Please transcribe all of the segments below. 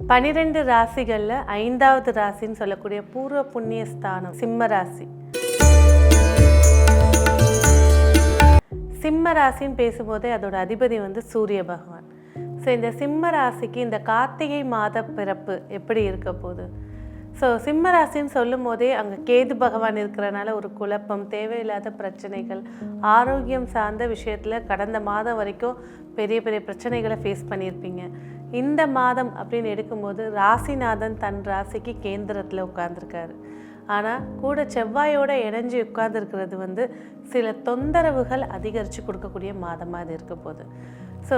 பனிரெண்டு ராசிகளில் ஐந்தாவது ராசின்னு சொல்லக்கூடிய பூர்வ புண்ணிய ஸ்தானம் சிம்ம ராசி. சிம்ம ராசின்னு பேசும்போதே அதோட அதிபதி வந்து சூரிய பகவான். ஸோ இந்த சிம்ம ராசிக்கு இந்த கார்த்திகை மாத பிறப்பு எப்படி இருக்க போகுது? ஸோ சிம்ம ராசின்னு சொல்லும் போதே அங்கே கேது பகவான் இருக்கிறனால ஒரு குழப்பம் தேவையில்லாத பிரச்சனைகள் ஆரோக்கியம் சார்ந்த விஷயத்தில் கடந்த மாதம் வரைக்கும் பெரிய பெரிய பிரச்சனைகளை ஃபேஸ் பண்ணியிருப்பீங்க. இந்த மாதம் அப்படின்னு எடுக்கும்போது ராசிநாதன் தன் ராசிக்கு கேந்திரத்தில் உட்கார்ந்துருக்காரு. ஆனால் கூட செவ்வாயோட இணைஞ்சு உட்கார்ந்துருக்கிறது வந்து சில தொந்தரவுகள் அதிகரித்து கொடுக்கக்கூடிய மாதமாக அது இருக்க போகுது. ஸோ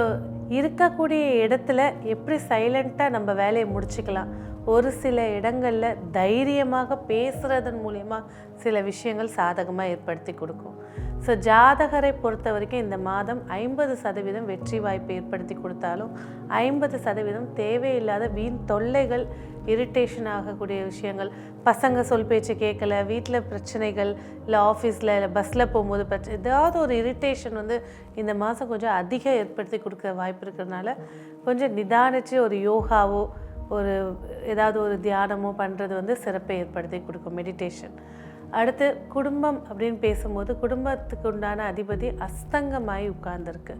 இருக்கக்கூடிய இடத்துல எப்படி சைலண்ட்டாக நம்ம வேலையை முடிச்சுக்கலாம்? ஒரு சில இடங்களில் தைரியமாக பேசுகிறதன் மூலயமா சில விஷயங்கள் சாதகமாக ஏற்படுத்தி கொடுக்கும். ஸோ ஜாதகரை பொறுத்த வரைக்கும் இந்த மாதம் ஐம்பது சதவீதம் வெற்றி வாய்ப்பு ஏற்படுத்தி கொடுத்தாலும் ஐம்பது சதவீதம் தேவையில்லாத வீண் தொல்லைகள் இரிட்டேஷன் ஆகக்கூடிய விஷயங்கள் பசங்க சொல் பேச்சு கேட்கல வீட்டில் பிரச்சனைகள் இல்லை ஆஃபீஸில் இல்லை பஸ்ஸில் போகும்போது பிரச்சனை ஏதாவது ஒரு இரிட்டேஷன் வந்து இந்த மாதம் கொஞ்சம் அதிகம் ஏற்படுத்தி கொடுக்குற வாய்ப்பு இருக்கிறதுனால கொஞ்சம் நிதானித்து ஒரு யோகாவோ ஒரு ஏதாவது ஒரு தியானமோ பண்ணுறது வந்து சிறப்பை ஏற்படுத்தி கொடுக்கும் மெடிடேஷன் அடுத்து குடும்பம் அப்படின்னு பேசும்போது குடும்பத்துக்கு உண்டான அதிபதி அஸ்தங்கமாகி உட்கார்ந்துருக்கு.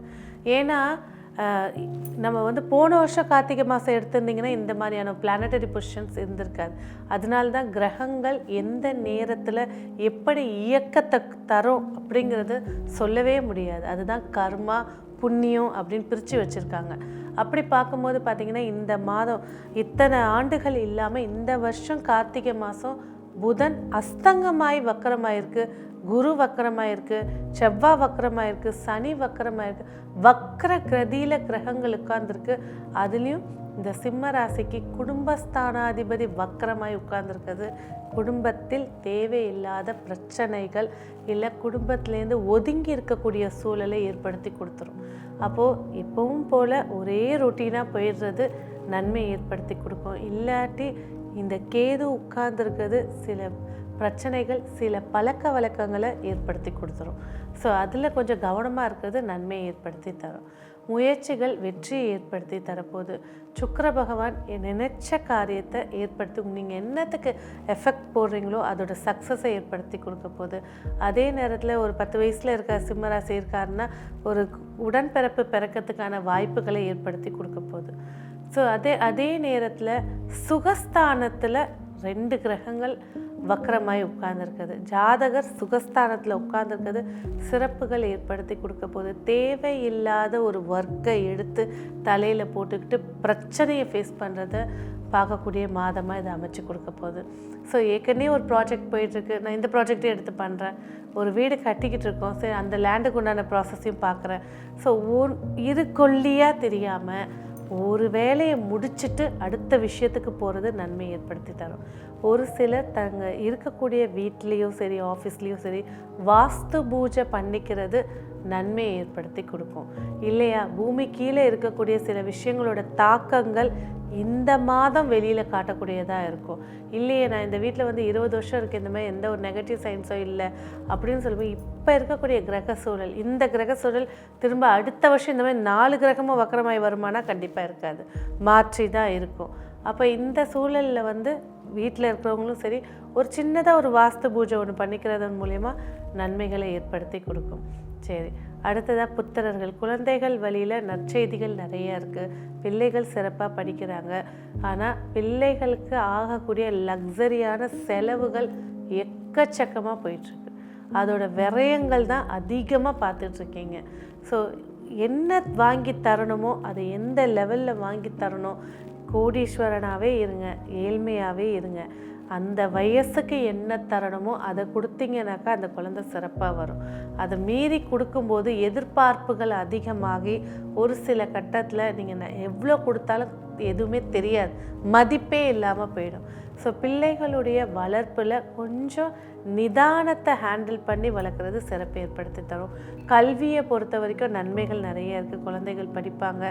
ஏன்னா நம்ம வந்து போன வருஷம் கார்த்திகை மாதம் எடுத்திருந்தீங்கன்னா இந்த மாதிரியான பிளானட்டரி பொசிஷன்ஸ் இருந்திருக்காது. அதனால தான் கிரகங்கள் எந்த நேரத்தில் எப்படி இயக்கத்தை தரும் அப்படிங்கிறது சொல்லவே முடியாது. அதுதான் கர்மா புண்ணியம் அப்படின்னு பிரித்து வச்சுருக்காங்க. அப்படி பார்க்கும்போது பார்த்திங்கன்னா இந்த மாதம் இத்தனை ஆண்டுகள் இல்லாமல் இந்த வருஷம் கார்த்திகை மாதம் புதன் அஸ்தங்கமாய் வக்கரமாயிருக்கு. குரு வக்கரமாயிருக்கு. செவ்வாய் வக்கரமாயிருக்கு. சனி வக்கரமாயிருக்கு. வக்கர கிரதியில கிரகங்கள் உட்கார்ந்துருக்கு. அதுலேயும் இந்த சிம்ம ராசிக்கு குடும்பஸ்தானாதிபதி வக்கரமாய் உட்கார்ந்துருக்குது குடும்பத்தில் தேவையில்லாத பிரச்சனைகள் இல்லை குடும்பத்திலேருந்து ஒதுங்கி இருக்கக்கூடிய சூழலை ஏற்படுத்தி கொடுத்துரும். அப்போது எப்பவும் போல் ஒரே ரொட்டீனாக போயிடுறது நன்மை ஏற்படுத்தி கொடுக்கும். இல்லாட்டி இந்த கேது உட்கார்ந்துருக்கிறது சில பிரச்சனைகள் சில பழக்க வழக்கங்களை ஏற்படுத்தி கொடுத்துரும். ஸோ அதில் கொஞ்சம் கவனமாக இருக்கிறது நன்மையை ஏற்படுத்தி தரும். முயற்சிகள் வெற்றியை ஏற்படுத்தி தரப்போகுது. சுக்கர பகவான் நினைச்ச காரியத்தை ஏற்படுத்தி நீங்கள் என்னத்துக்கு எஃபெக்ட் போடுறீங்களோ அதோட சக்ஸஸை ஏற்படுத்தி கொடுக்க போகுது. அதே நேரத்தில் ஒரு பத்து வயசில் இருக்க சிம்மராசி இருக்காருன்னா ஒரு உடன்பிறப்பு பிறக்கிறதுக்கான வாய்ப்புகளை ஏற்படுத்தி கொடுக்க போகுது. ஸோ அதே அதே நேரத்தில் சுகஸ்தானத்தில் ரெண்டு கிரகங்கள் வக்கரமாய் உட்கார்ந்துருக்குது. ஜாதகர் சுகஸ்தானத்தில் உட்கார்ந்துருக்கிறது சிறப்புகள் ஏற்படுத்தி கொடுக்க போகுது. தேவையில்லாத ஒரு ஒர்க்கை எடுத்து தலையில் போட்டுக்கிட்டு பிரச்சனையை ஃபேஸ் பண்ணுறத பார்க்கக்கூடிய மாதமாக இதை அமைச்சு கொடுக்க போகுது. ஸோ ஏற்கனவே ஒரு ப்ராஜெக்ட் போயிட்டுருக்கு. நான் இந்த ப்ராஜெக்டே எடுத்து பண்ணுறேன் ஒரு வீடு கட்டிக்கிட்டு இருக்கோம். சரி அந்த லேண்டுக்கு உண்டான ப்ராசஸையும் பார்க்குறேன். ஸோ ஊர் இரு கொல்லியாக தெரியாமல் ஒரு வேலையை முடிச்சுட்டு அடுத்த விஷயத்துக்கு போகிறது நன்மை ஏற்படுத்தி தரும். ஒரு சிலர் தங்க இருக்கக்கூடிய வீட்லேயும் சரி ஆஃபீஸ்லேயும் சரி வாஸ்து பூஜை பண்ணிக்கிறது நன்மையை ஏற்படுத்தி கொடுக்கும். இல்லையா? பூமி கீழே இருக்கக்கூடிய சில விஷயங்களோட தாக்கங்கள் இந்த மாதம் வெளியில் காட்டக்கூடியதாக இருக்கும். இல்லையே நான் இந்த வீட்டில் வந்து இருபது வருஷம் இருக்கு இந்த மாதிரி எந்த ஒரு நெகட்டிவ் சயின்ஸோ இல்லை அப்படின்னு சொல்லும்போது இப்போ இருக்கக்கூடிய கிரக சூழல் இந்த கிரக சூழல் திரும்ப அடுத்த வருஷம் இந்த மாதிரி நாலு கிரகமும் வக்கரமாய் வருமானா கண்டிப்பாக இருக்காது. மாற்றி தான் இருக்கும். அப்போ இந்த சூழலில் வந்து வீட்டில் இருக்கிறவங்களும் சரி ஒரு சின்னதாக ஒரு வாஸ்து பூஜை ஒன்று பண்ணிக்கிறதன் மூலயமா நன்மைகளை ஏற்படுத்தி கொடுக்கும். சரி அடுத்ததாக புத்திரர்கள். குழந்தைகள் வழியில் நற்செய்திகள் நிறைய இருக்குது பிள்ளைகள் சிறப்பாக படிக்கிறாங்க. ஆனால் பிள்ளைகளுக்கு ஆகக்கூடிய லக்ஸரியான செலவுகள் எக்கச்சக்கமாக போயிட்டுருக்கு. அதோட விரயங்கள் தான் அதிகமாக பார்த்துட்ருக்கீங்க. ஸோ என்ன வாங்கி தரணுமோ அதை எந்த லெவலில் வாங்கி தரணும்? கோடீஸ்வரனாகவே இருங்க. ஏழ்மையாகவே இருங்க. அந்த வயசுக்கு என்ன தரணுமோ அதை கொடுத்தீங்கனாக்கா அந்த குழந்தை சிறப்பாக வரும். அதை மீறி கொடுக்கும்போது எதிர்பார்ப்புகள் அதிகமாகி ஒரு சில கட்டத்தில் நீங்கள் எவ்வளோ கொடுத்தாலும் எதுவுமே தெரியாது. மதிப்பே இல்லாமல் போயிடும். ஸோ பிள்ளைகளுடைய வளர்ப்பில் கொஞ்சம் நிதானத்தை ஹேண்டில் பண்ணி வளர்க்குறது சிறப்பு ஏற்படுத்தி தரும். கல்வியை பொறுத்த வரைக்கும் நன்மைகள் நிறைய இருக்குது குழந்தைகள் படிப்பாங்க.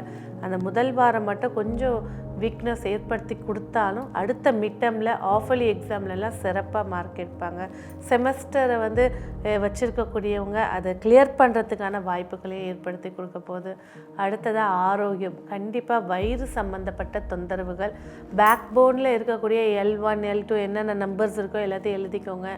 அந்த முதல் வாரம் மட்டும் கொஞ்சம் வீக்னஸ் ஏற்படுத்தி கொடுத்தாலும் அடுத்த மிட்டமில் ஆஃபலி எக்ஸாம்லலாம் சிறப்பாக மார்க் எடுப்பாங்க. செமஸ்டரை வந்து வச்சுருக்கக்கூடியவங்க அதை கிளியர் பண்ணுறதுக்கான வாய்ப்புகளையும் ஏற்படுத்தி கொடுக்க போகுது. அடுத்ததாக ஆரோக்கியம். கண்டிப்பாக வயிறு சம்மந்தப்பட்ட சம்மந்தப்பட்ட தொந்தரவுகள். பேக் போனில் இருக்கக்கூடிய எல் ஒன் எல் டூ என்னென்ன நம்பர்ஸ் இருக்கோ எல்லாத்தையும் எழுதிக்கோங்க.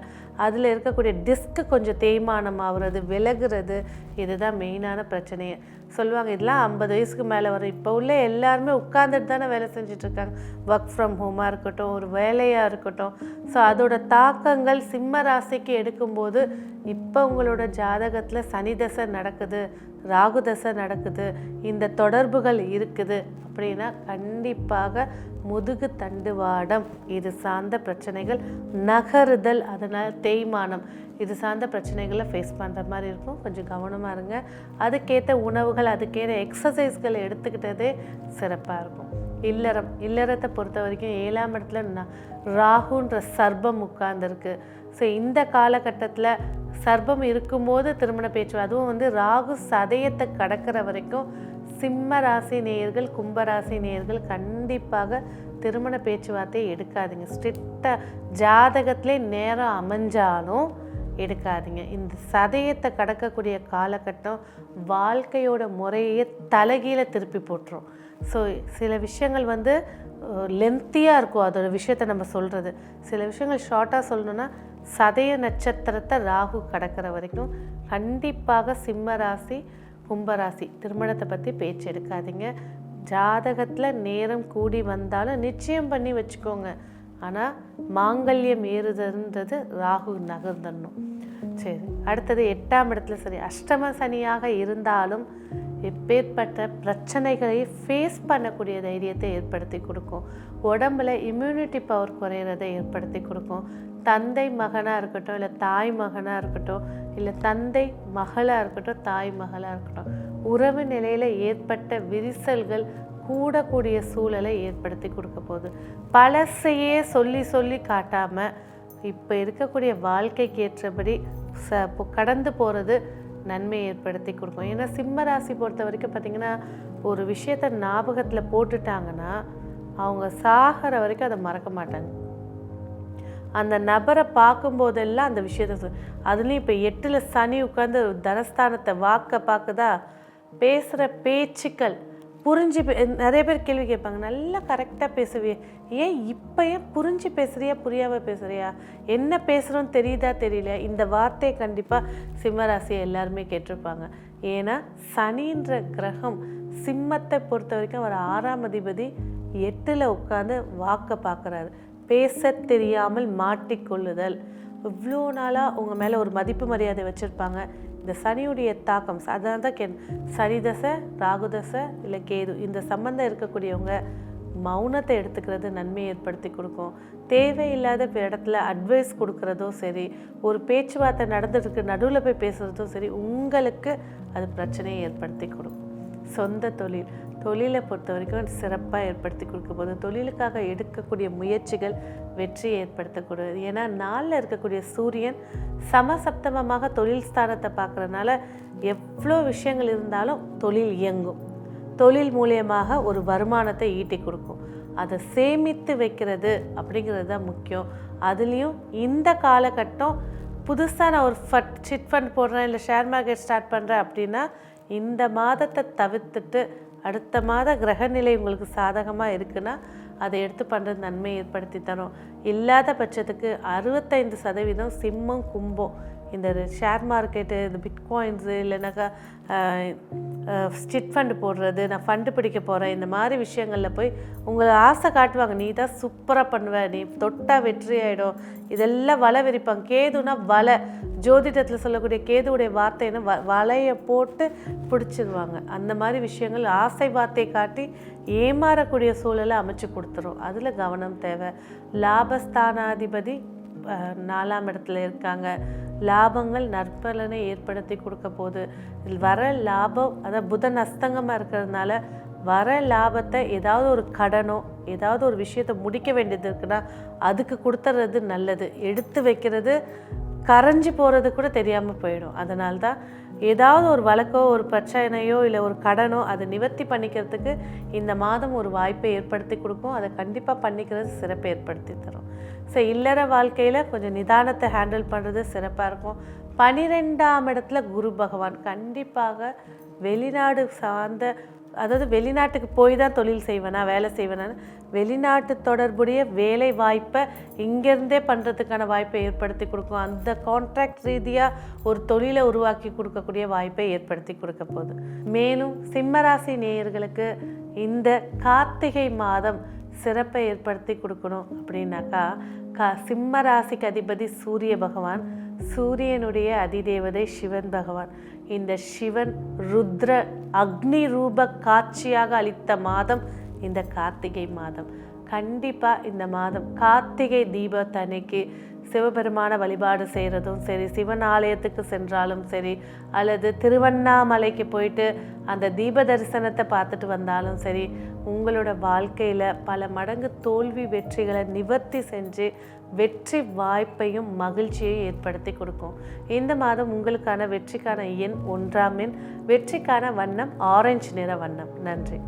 அதில் இருக்கக்கூடிய டிஸ்க்கு கொஞ்சம் தேய்மானம் ஆகுறது விலகுறது இதுதான் மெயினான பிரச்சனையே. சொல்லுவாங்க இதெல்லாம் ஐம்பது வயசுக்கு மேலே வரும். இப்போ உள்ள எல்லாருமே உட்காந்துட்டு தானே வேலை செஞ்சிட்ருக்காங்க ஒர்க் ஃப்ரம் ஹோமாக இருக்கட்டும் ஒரு வேலையாக இருக்கட்டும். ஸோ அதோட தாக்கங்கள் சிம்ம ராசிக்கு எடுக்கும்போது இப்போ உங்களோட ஜாதகத்தில் சனி தசை நடக்குது ராகு தசை நடக்குது இந்த தொடர்புகள் இருக்குது அப்படின்னா கண்டிப்பாக முதுகு தண்டுவாடம் இது சார்ந்த பிரச்சனைகள் நகருதல் அதனால் தேய்மானம். இது சார்ந்த பிரச்சனைகளை ஃபேஸ் பண்ணுற மாதிரி இருக்கும். கொஞ்சம் கவனமாக இருங்க. அதுக்கேற்ற உணவுகள் அதுக்கேற்ற எக்ஸசைஸ்களை எடுத்துக்கிட்டதே சிறப்பாக இருக்கும். இல்லறம் இல்லறத்தை பொறுத்த வரைக்கும் ஏழாம் இடத்துல நான் ராகுன்ற சர்ப்பம் உட்கார்ந்துருக்கு. ஸோ இந்த காலகட்டத்தில் சர்ப்பம் இருக்கும்போது திருமண பேச்சு அதுவும் வந்து ராகு சதயத்தை கடக்கிற வரைக்கும் சிம்ம ராசி நேயர்கள் கும்பராசி நேயர்கள் கண்டிப்பாக திருமண பேச்சுவார்த்தையை எடுக்காதீங்க. ஸ்ட்ரிக்டாக ஜாதகத்திலே நேரம் அமைஞ்சாலும் எடுக்காதீங்க. இந்த சதயத்தை கடக்கக்கூடிய காலகட்டம் வாழ்க்கையோட முறையே தலைகீழ திருப்பி போட்டுரும். ஸோ சில விஷயங்கள் வந்து லென்த்தியாக இருக்கும். அதோட விஷயத்தை நம்ம சொல்கிறது சில விஷயங்கள் ஷார்ட்டாக சொல்லணுன்னா சதய நட்சத்திரத்தை ராகு கடக்கிற வரைக்கும் கண்டிப்பாக சிம்ம ராசி கும்பராசி திருமணத்தை பற்றி பேச்சு எடுக்காதீங்க. ஜாதகத்தில் நேரம் கூடி வந்தாலும் நிச்சயம் பண்ணி வச்சுக்கோங்க. ஆனால் மாங்கல்யம் ஏறுதுன்றது ராகு நகர்ந்தணும் சரி அடுத்தது எட்டாம் இடத்துல சரி அஷ்டம சனியாக இருந்தாலும் எப்பேற்பட்ட பிரச்சனைகளை ஃபேஸ் பண்ணக்கூடிய தைரியத்தை ஏற்படுத்தி கொடுக்கும். உடம்புல இம்யூனிட்டி பவர் குறையிறதை ஏற்படுத்தி கொடுக்கும். தந்தை மகனாக இருக்கட்டும் இல்லை தாய் மகனாக இருக்கட்டும் இல்லை தந்தை மகளாக இருக்கட்டும் தாய் மகளாக இருக்கட்டும் உறவு நிலையில் ஏற்பட்ட விரிசல்கள் கூடக்கூடிய சூழலை ஏற்படுத்தி கொடுக்க போகுது. பழசையே சொல்லி சொல்லி காட்டாமல் இப்போ இருக்கக்கூடிய வாழ்க்கைக்கு ஏற்றபடி ச கடந்து போகிறது நன்மை ஏற்படுத்தி கொடுக்கும். ஏன்னா சிம்ம ராசி பொறுத்த வரைக்கும் பார்த்திங்கன்னா ஒரு விஷயத்தை ஞாபகத்தில் போட்டுட்டாங்கன்னா அவங்க சாகிற வரைக்கும் அதை மறக்க மாட்டாங்க. அந்த நபரை பார்க்கும்போதெல்லாம் அந்த விஷயத்த அதுலேயும் இப்போ எட்டில் சனி உட்காந்து தனஸ்தானத்தை வாக்க பார்க்குதா? பேசுகிற பேச்சுக்கள் புரிஞ்சு பே- நிறைய பேர் கேள்வி கேட்பாங்க நல்லா கரெக்டாக பேசுவியே. ஏன் இப்போ ஏன் புரிஞ்சு பேசுகிறியா புரியாமல் பேசுகிறியா என்ன பேசுகிறோன்னு தெரியுதா தெரியல இந்த வார்த்தையை கண்டிப்பாக சிம்மராசியை எல்லாருமே கேட்டிருப்பாங்க. ஏன்னா சனின்ற கிரகம் சிம்மத்தை பொறுத்த வரைக்கும் அவர் ஆறாம் அதிபதி எட்டில் உட்காந்து வாக்க பார்க்குறாரு. பேச தெரியாமல் மாட்டிக்கொள்ளுதல். இவ்வளோ நாளாக உங்கள் மேலே ஒரு மதிப்பு மரியாதை வச்சுருப்பாங்க. இந்த சனியுடைய தாக்கம் அதனால தான் கே சனி தசை ராகு தசை இல்லை கேது இந்த சம்பந்தம் இருக்கக்கூடியவங்க மௌனத்தை எடுத்துக்கிறது நன்மை ஏற்படுத்தி கொடுக்கும். தேவையில்லாத இடத்துல அட்வைஸ் கொடுக்குறதும் சரி ஒரு பேச்சுவார்த்தை நடந்துருக்கு நடுவில் போய் பேசுகிறதும் சரி உங்களுக்கு அது பிரச்சனையை ஏற்படுத்தி கொடுக்கும். சொந்த தொழில். தொழிலை பொறுத்த வரைக்கும் சிறப்பாக ஏற்படுத்தி கொடுக்க போகுது தொழிலுக்காக எடுக்கக்கூடிய முயற்சிகள் வெற்றியை ஏற்படுத்தக்கூடாது. ஏன்னா நாளில் இருக்கக்கூடிய சூரியன் சமசப்தமமாக தொழில் ஸ்தானத்தை பார்க்குறதுனால எவ்வளோ விஷயங்கள் இருந்தாலும் தொழில் இயங்கும். தொழில் மூலியமாக ஒரு வருமானத்தை ஈட்டி கொடுக்கும். அதை சேமித்து வைக்கிறது அப்படிங்கிறது தான் முக்கியம். அதுலேயும் இந்த காலகட்டம் புதுசாக நான் ஒரு ஃபட் சிட் ஃபண்ட் போடுறேன் இல்லை ஷேர் மார்க்கெட் ஸ்டார்ட் பண்ணுறேன் அப்படின்னா இந்த மாதத்தை தவிர்த்துட்டு அடுத்த மாத கிரகநிலை உங்களுக்கு சாதகமாக இருக்குன்னா அதை எடுத்து பண்ணுறது நன்மை ஏற்படுத்தி தரும். இல்லாத பட்சத்துக்கு அறுபத்தைந்து சதவீதம் சிம்மம் கும்பம் இந்த ஷேர் மார்க்கெட்டு இந்த பிட்காயின்ஸு இல்லைனாக்கா ஸ்டிட் ஃபண்டு போடுறது நான் ஃபண்டு பிடிக்க போகிறேன் இந்த மாதிரி விஷயங்களில் போய் உங்களை ஆசை காட்டுவாங்க. நீ தான் சூப்பராக பண்ணுவ நீ தொட்டா வெற்றி ஆகிடும் இதெல்லாம் வலை விரிப்பாங்க. கேதுனா வலை. ஜோதிடத்தில் சொல்லக்கூடிய கேதுவுடைய வார்த்தைன்னு வ வலையை போட்டு பிடிச்சிருவாங்க. அந்த மாதிரி விஷயங்கள் ஆசை வார்த்தை காட்டி ஏமாறக்கூடிய சூழலை அமைச்சு கொடுத்துரும். அதில் கவனம் தேவை. லாபஸ்தானாதிபதி நாலாம் இடத்துல இருக்காங்க. லாபங்கள் நற்பலனை ஏற்படுத்தி கொடுக்க போகுது. வர லாபம் அதாவது புதன் அஸ்தங்கமாக இருக்கிறதுனால வர லாபத்தை ஏதாவது ஒரு கடனோ ஏதாவது ஒரு விஷயத்தை முடிக்க வேண்டியது இருக்குன்னா அதுக்கு கொடுத்துறது நல்லது. எடுத்து வைக்கிறது கரைஞ்சி போகிறது கூட தெரியாமல் போயிடும். அதனால்தான் ஏதாவது ஒரு வழக்கோ ஒரு பிரச்சனையோ இல்லை ஒரு கடனோ அதை நிவர்த்தி பண்ணிக்கிறதுக்கு இந்த மாதம் ஒரு வாய்ப்பை ஏற்படுத்தி கொடுக்கும். அதை கண்டிப்பாக பண்ணிக்கிறது சிறப்பை ஏற்படுத்தி தரும். ஸோ இல்லற வாழ்க்கையில் கொஞ்சம் நிதானத்தை ஹேண்டில் பண்ணுறது சிறப்பாக இருக்கும். பனிரெண்டாம் இடத்துல குரு பகவான் கண்டிப்பாக வெளிநாடு சார்ந்த அதாவது வெளிநாட்டுக்கு போய் தான் தொழில் செய்வேனா வேலை செய்வேனா வெளிநாட்டு தொடர்புடைய வேலை வாய்ப்பை இங்கேருந்தே பண்ணுறதுக்கான வாய்ப்பை ஏற்படுத்தி கொடுக்கும். அந்த கான்ட்ராக்ட் ரீதியாக ஒரு தொழிலை உருவாக்கி கொடுக்கக்கூடிய வாய்ப்பை ஏற்படுத்தி கொடுக்க போகுது. மேலும் சிம்மராசி நேயர்களுக்கு இந்த கார்த்திகை மாதம் சிறப்பை ஏற்படுத்தி கொடுக்கணும் அப்படின்னாக்கா கா சிம்ம ராசிக்கு அதிபதி சூரிய பகவான் சூரியனுடைய அதிதேவதை சிவன் பகவான். இந்த சிவன் ருத்ர அக்னி ரூப காட்சியாக அளித்த மாதம் இந்த கார்த்திகை மாதம். கண்டிப்பாக இந்த மாதம் கார்த்திகை தீபத்தன்னைக்கு சிவபெருமான வழிபாடு செய்கிறதும் சரி சிவன் ஆலயத்துக்கு சென்றாலும் சரி அல்லது திருவண்ணாமலைக்கு போயிட்டு அந்த தீப தரிசனத்தை பார்த்துட்டு வந்தாலும் சரி உங்களோட வாழ்க்கையில் பல மடங்கு தோல்வி வெற்றிகளை நிவர்த்தி செஞ்சு வெற்றி வாய்ப்பையும் மகிழ்ச்சியையும் ஏற்படுத்தி கொடுக்கும். இந்த மாதம் உங்களுக்கான வெற்றிக்கான எண் ஒன்றாம் எண் வெற்றிக்கான வண்ணம் ஆரஞ்சு நிற வண்ணம். நன்றி.